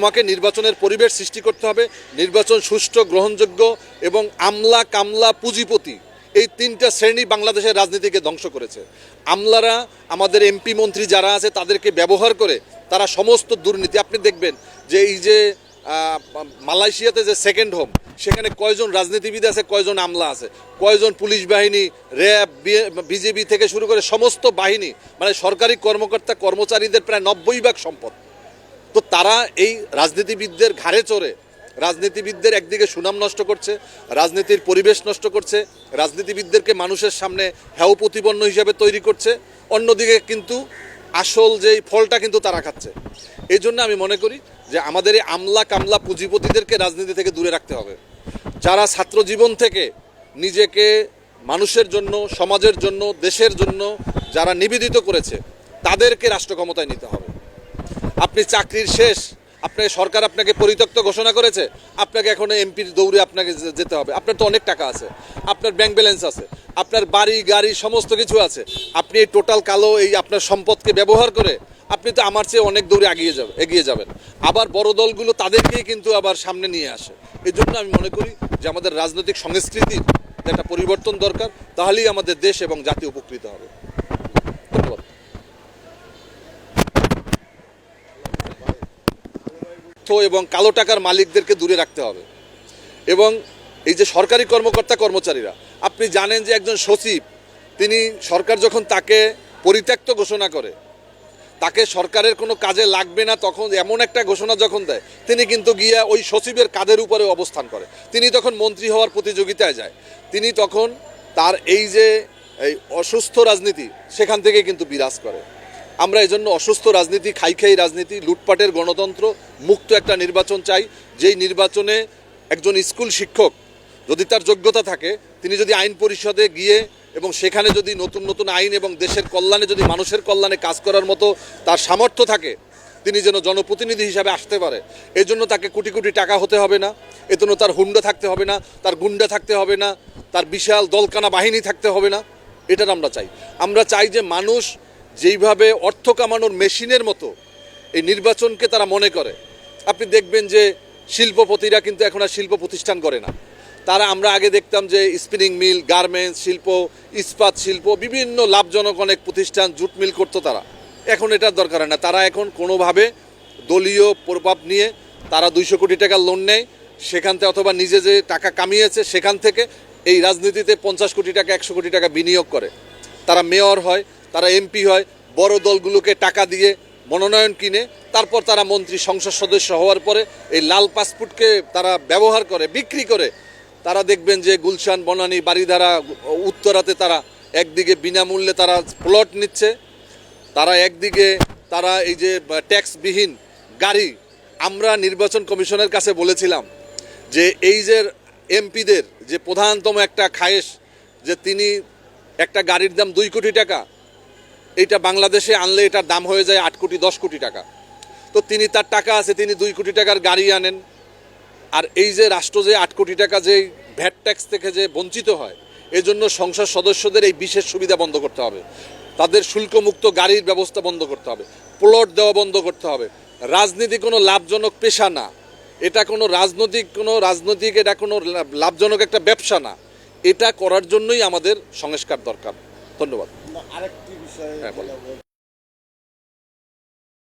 আমাকে নির্বাচনের পরিবেশ সৃষ্টি করতে হবে, নির্বাচন সুষ্ঠু, গ্রহণযোগ্য এবং আমলা কামলা পুঁজিপতি। এই তিনটা শ্রেণি বাংলাদেশের রাজনীতিকে ধ্বংস করেছে। আমলারা, আমাদের এমপি মন্ত্রী যারা আছে, তাদেরকে ব্যবহার করে তারা সমস্ত দুর্নীতি, আপনি দেখবেন যে এই যে মালয়েশিয়াতে যে সেকেন্ড হোম সেখানে কয়জন রাজনীতিবিদ আছে, কয়জন আমলা আছে, কয়জন পুলিশ বাহিনী, র্যাব বিজেপি থেকে শুরু করে সমস্ত বাহিনী মানে সরকারি কর্মকর্তা, কর্মচারীদের প্রায় নব্বই ভাগ সম্পদ। তো তারা এই রাজনীতিবিদদের ঘাড়ে চড়ে, রাজনীতিবিদদের একদিকে সুনাম নষ্ট করছে, রাজনীতির পরিবেশ নষ্ট করছে, রাজনীতিবিদদেরকে মানুষের সামনে হেয় প্রতিপন্ন হিসাবে তৈরি করছে, অন্যদিকে কিন্তু আসল যেই ফলটা কিন্তু তারা খাচ্ছে। এই জন্য আমি মনে করি যে আমাদের এই আমলা কামলা পুঁজিপতিদেরকে রাজনীতি থেকে দূরে রাখতে হবে। যারা ছাত্র জীবন থেকে নিজেকে মানুষের জন্য, সমাজের জন্য, দেশের জন্য যারা নিবেদিত করেছে, তাদেরকে রাষ্ট্র ক্ষমতায় নিতে হবে। আপনি চাকরির শেষ আপনি সরকার আপনাকে পরিত্যক্ত ঘোষণা করেছে, আপনাকে এখন এমপির দৌড়ে আপনাকে যেতে হবে। আপনার তো অনেক টাকা আছে, আপনার ব্যাংক ব্যালেন্স আছে, আপনার বাড়ি, গাড়ি, সমস্ত কিছু আছে। আপনি এই টোটাল কালো এই আপনার সম্পদকে ব্যবহার করে আপনি তো আমার চেয়ে অনেক দৌড়ে এগিয়ে যাবে এগিয়ে যাবেন। আবার বড় দলগুলো তাদেরকেই কিন্তু আবার সামনে নিয়ে আসে। এই জন্য আমি মনে করি যে আমাদের রাজনৈতিক সংস্কৃতির একটা পরিবর্তন দরকার, তাহলেই আমাদের দেশ এবং জাতি উপকৃত হবে ধন্যবাদ অর্থ এবং কালো টাকার মালিকদেরকে দূরে রাখতে হবে। এবং এই যে সরকারি কর্মকর্তা কর্মচারীরা, আপনি জানেন যে একজন সচিব, তিনি সরকার যখন তাকে পরিত্যক্ত ঘোষণা করে, তাকে সরকারের কোনো কাজে লাগবে না, তখন এমন একটা ঘোষণা যখন দেয়, তিনি কিন্তু গিয়া ওই সচিবের কাঁধের উপরে অবস্থান করে। তিনি তখন মন্ত্রী হওয়ার প্রতিযোগিতায় যায়। তিনি তখন তার এই যে এই অসুস্থ রাজনীতি, সেখান থেকে কিন্তু বিরাজ করে। আমরা এই জন্য অসুস্থ রাজনীতি খাই খাই রাজনীতি, লুটপাটের গণতন্ত্র মুক্ত একটা নির্বাচন চাই। যেই নির্বাচনে একজন স্কুল শিক্ষক যদি তার যোগ্যতা থাকে, তিনি যদি আইন পরিষদে গিয়ে এবং সেখানে যদি নতুন নতুন আইন এবং দেশের কল্যাণে যদি মানুষের কল্যাণে কাজ করার মতো তার সামর্থ্য থাকে, তিনি যেন জনপ্রতিনিধি হিসাবে আসতে পারে। এই জন্য তাকে কোটি কোটি টাকা হতে হবে না। এজন্য তার হুন্ডা থাকতে হবে না, তার গুন্ডা থাকতে হবে না, তার বিশাল দলকানা বাহিনী থাকতে হবে না। এটার আমরা চাই। আমরা চাই যে মানুষ যেইভাবে অর্থ কামানোর মেশিনের মতো এই নির্বাচনকে তারা মনে করে। আপনি দেখবেন যে শিল্পপতিরা কিন্তু এখন আর শিল্প প্রতিষ্ঠান করে না। তারা আমরা আগে দেখতাম যে স্পিনিং মিল গার্মেন্টস শিল্প, ইস্পাত শিল্প, বিভিন্ন লাভজনক অনেক প্রতিষ্ঠান জুট মিল করতো তারা। এখন এটার দরকার না। তারা এখন কোনোভাবে দলীয় প্রভাব নিয়ে তারা দুইশো কোটি টাকা লোন নেয়, সেখান থেকে অথবা নিজে যে টাকা কামিয়েছে সেখান থেকে এই রাজনীতিতে পঞ্চাশ কোটি টাকা, একশো কোটি টাকা বিনিয়োগ করে। তারা মেয়র হয় তারা এমপি হয়, বড় দলগুলোকে টাকা দিয়ে মনোনয়ন কিনে, তারপর তারা মন্ত্রী সংসদ সদস্য হওয়ার পরে এই লাল পাসপোর্টকে তারা ব্যবহার করে, বিক্রি করে। তারা দেখবেন যে গুলশান, বনানী বাড়িধারা উত্তরাতে তারা একদিকে বিনামূল্যে তারা প্লট নিচ্ছে। তারা একদিকে তারা এই যে ট্যাক্সবিহীন গাড়ি, আমরা নির্বাচন কমিশনের কাছে বলেছিলাম যে এই যে এমপিদের যে প্রধানতম একটা খায়েশ, যে তিনি একটা গাড়ির দাম দুই কোটি টাকা এটা বাংলাদেশে আনলে এটার দাম হয়ে যায় আট কোটি, দশ কোটি টাকা। তো তিনি তার টাকা আছে, তিনি দুই কোটি টাকার গাড়ি আনেন। আর এই যে রাষ্ট্র যে আট কোটি টাকা যে ভ্যাট ট্যাক্স থেকে যে বঞ্চিত হয়, এজন্য সংসদ সদস্যদের এই বিশেষ সুবিধা বন্ধ করতে হবে। তাদের শুল্কমুক্ত গাড়ির ব্যবস্থা বন্ধ করতে হবে। প্লট দেওয়া বন্ধ করতে হবে। রাজনীতি কোনো লাভজনক পেশা না। এটা কোনো রাজনৈতিক কোনো রাজনৈতিক, এটা কোনো লাভ- লাভজনক একটা ব্যবসা না। এটা করার জন্যই আমাদের সংস্কার দরকার। ধন্যবাদ। আরেকটি বিষয়ে হ্যাঁ,